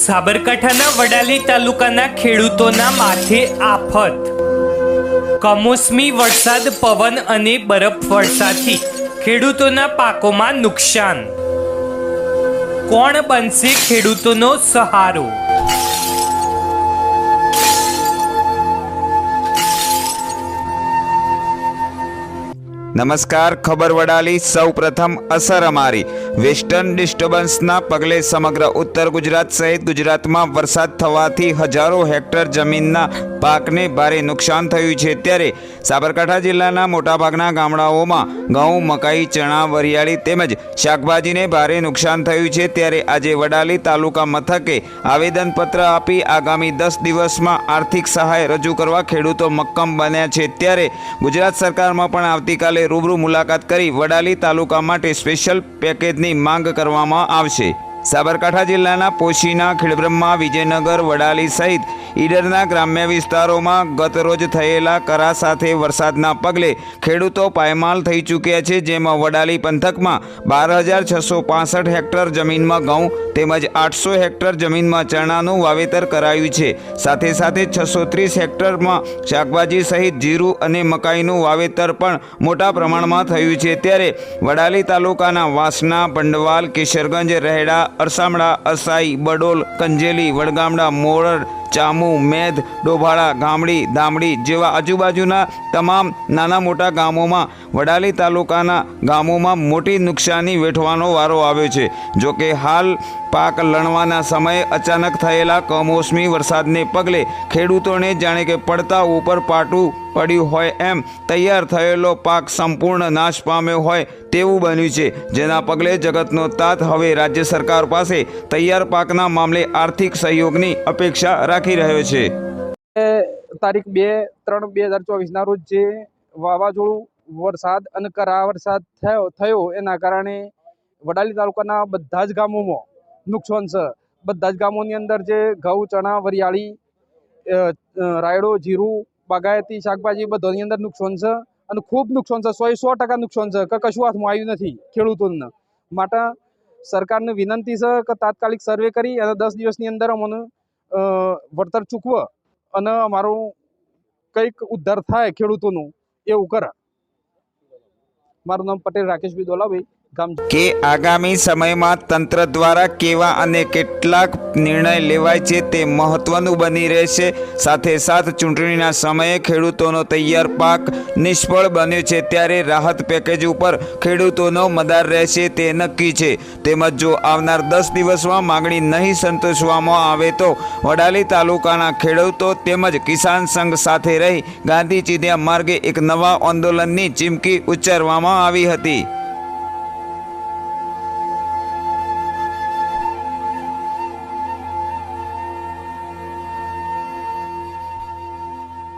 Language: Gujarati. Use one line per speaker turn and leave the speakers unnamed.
સાબરકાંઠાના વડાલી તાલુકાના ખેડૂતોના માથે આફત. કમોસમી વરસાદ, પવન અને બરફ વરસાદથી ખેડૂતોના પાકોમાં નુકસાન. કોણ બનશે ખેડૂતોનો સહારો?
નમસ્કાર, ખબર વડાલી. સૌ પ્રથમ અસર અમારી. વેસ્ટર્ન ડિસ્ટર્બન્સના પગલે સમગ્ર ઉત્તર ગુજરાત સહિત ગુજરાતમાં વરસાદ થવાથી હજારો હેક્ટર જમીનના પાકને ભારે નુકસાન થયું છે ત્યારે સાબરકાંઠા જિલ્લાના મોટાભાગના ગામડાઓમાં ઘઉં, મકાઈ, ચણા, વરિયાળી તેમજ શાકભાજીને ભારે નુકસાન થયું છે ત્યારે આજે વડાલી તાલુકા મથકે આવેદનપત્ર આપી આગામી દસ દિવસમાં આર્થિક સહાય રજૂ કરવા ખેડૂતો મક્કમ બન્યા છે ત્યારે ગુજરાત સરકારમાં પણ આવતીકાલે રૂબરૂ મુલાકાત કરી વડાલી તાલુકા માટે સ્પેશિયલ પેકેજની માંગ કરવામાં આવશે. સાબરકાંઠા જિલ્લાના પોશીના, ખેડબ્રહ્મા, વિજયનગર, વડાલી સહિત ઈડરના ગ્રામ્ય વિસ્તારોમાં ગતરોજ થયેલા કરા સાથે વરસાદના પગલે ખેડૂતો પાયમાલ થઈ ચૂક્યા છે, જેમાં વડાલી પંથકમાં બાર હજાર છસો પાસઠ હેક્ટર જમીનમાં ઘઉં તેમજ આઠસો હેક્ટર જમીનમાં ચણાનું વાવેતર કરાયું છે. સાથે સાથે છસો ત્રીસ હેક્ટરમાં શાકભાજી સહિત જીરું અને મકાઈનું વાવેતર પણ મોટા પ્રમાણમાં થયું છે. ત્યારે વડાલી તાલુકાના વાસના પંડવાલ, કેશરગંજ, રહેડા, અરસામડા, અસાઈ, બડોલ, કંજેલી, વડગામડા, મોરડ ચામુ મેધ ડોભાળા, ગામડી, દામડી જેવા આજુબાજુના તમામ નાના મોટા ગામોમાં, વડાલી તાલુકાના ગામોમાં મોટી નુકસાની વેઠવાનો વારો આવ્યો છે. જો કે હાલ પાક લણવાના સમયે અચાનક થયેલા કમોસમી વરસાદને પગલે ખેડૂતોને જાણે કે પડતા ઉપર પાટું પડ્યું હોય એમ તૈયાર થયેલો પાક સંપૂર્ણ નાશ પામ્યો હોય તેવું બન્યું છે. જેના પગલે જગતનો તાત હવે રાજ્ય સરકાર પાસે તૈયાર પાકના મામલે આર્થિક સહયોગની અપેક્ષા રાખી રહ્યો છે.
તારીખ બે ત્રણ બે હજાર ચોવીસના રોજ જે વાવાઝોડું, વરસાદ અને કરા વરસાદ થયો થયો, એના કારણે વડાલી તાલુકાના બધા જ ગામોમાં નુકસાન છે. બધા જ ગામોની અંદર જે ઘઉં, ચણા, વરિયાળી રાયડો, જીરું બાગાયતી શાકભાજી બધાની અંદર નુકસાન છે અને ખૂબ નુકસાન છે. સો એ સો ટકા નુકસાન છે કે કશું હાથમાં આવ્યું નથી ખેડૂતોને. માટે સરકારને વિનંતી છે કે તાત્કાલિક સર્વે કરી અને દસ દિવસની અંદર અમને વળતર ચૂકવો અને અમારું કંઈક ઉદ્ધાર થાય ખેડૂતોનું એવું કરે. મારું નામ પટેલ રાકેશભાઈ દોલાભાઈ.
કે આગામી સમયમાં તંત્ર દ્વારા કેવા અને કેટલાક નિર્ણય લેવાય છે તે મહત્વનું બની રહેશે. સાથે સાથ ચૂંટણીના સમયે ખેડૂતોનો તૈયાર પાક નિષ્ફળ બન્યો છે ત્યારે રાહત પેકેજ ઉપર ખેડૂતોનો મદાર રહેશે તે નક્કી છે. તેમજ જો આવનાર દસ દિવસમાં માગણી નહીં સંતોષવામાં આવે તો વડાલી તાલુકાના ખેડૂતો તેમજ કિસાન સંઘ સાથે રહી ગાંધી ચીધ્યા માર્ગે એક નવા આંદોલનની ચીમકી ઉચ્ચારવામાં આવી હતી.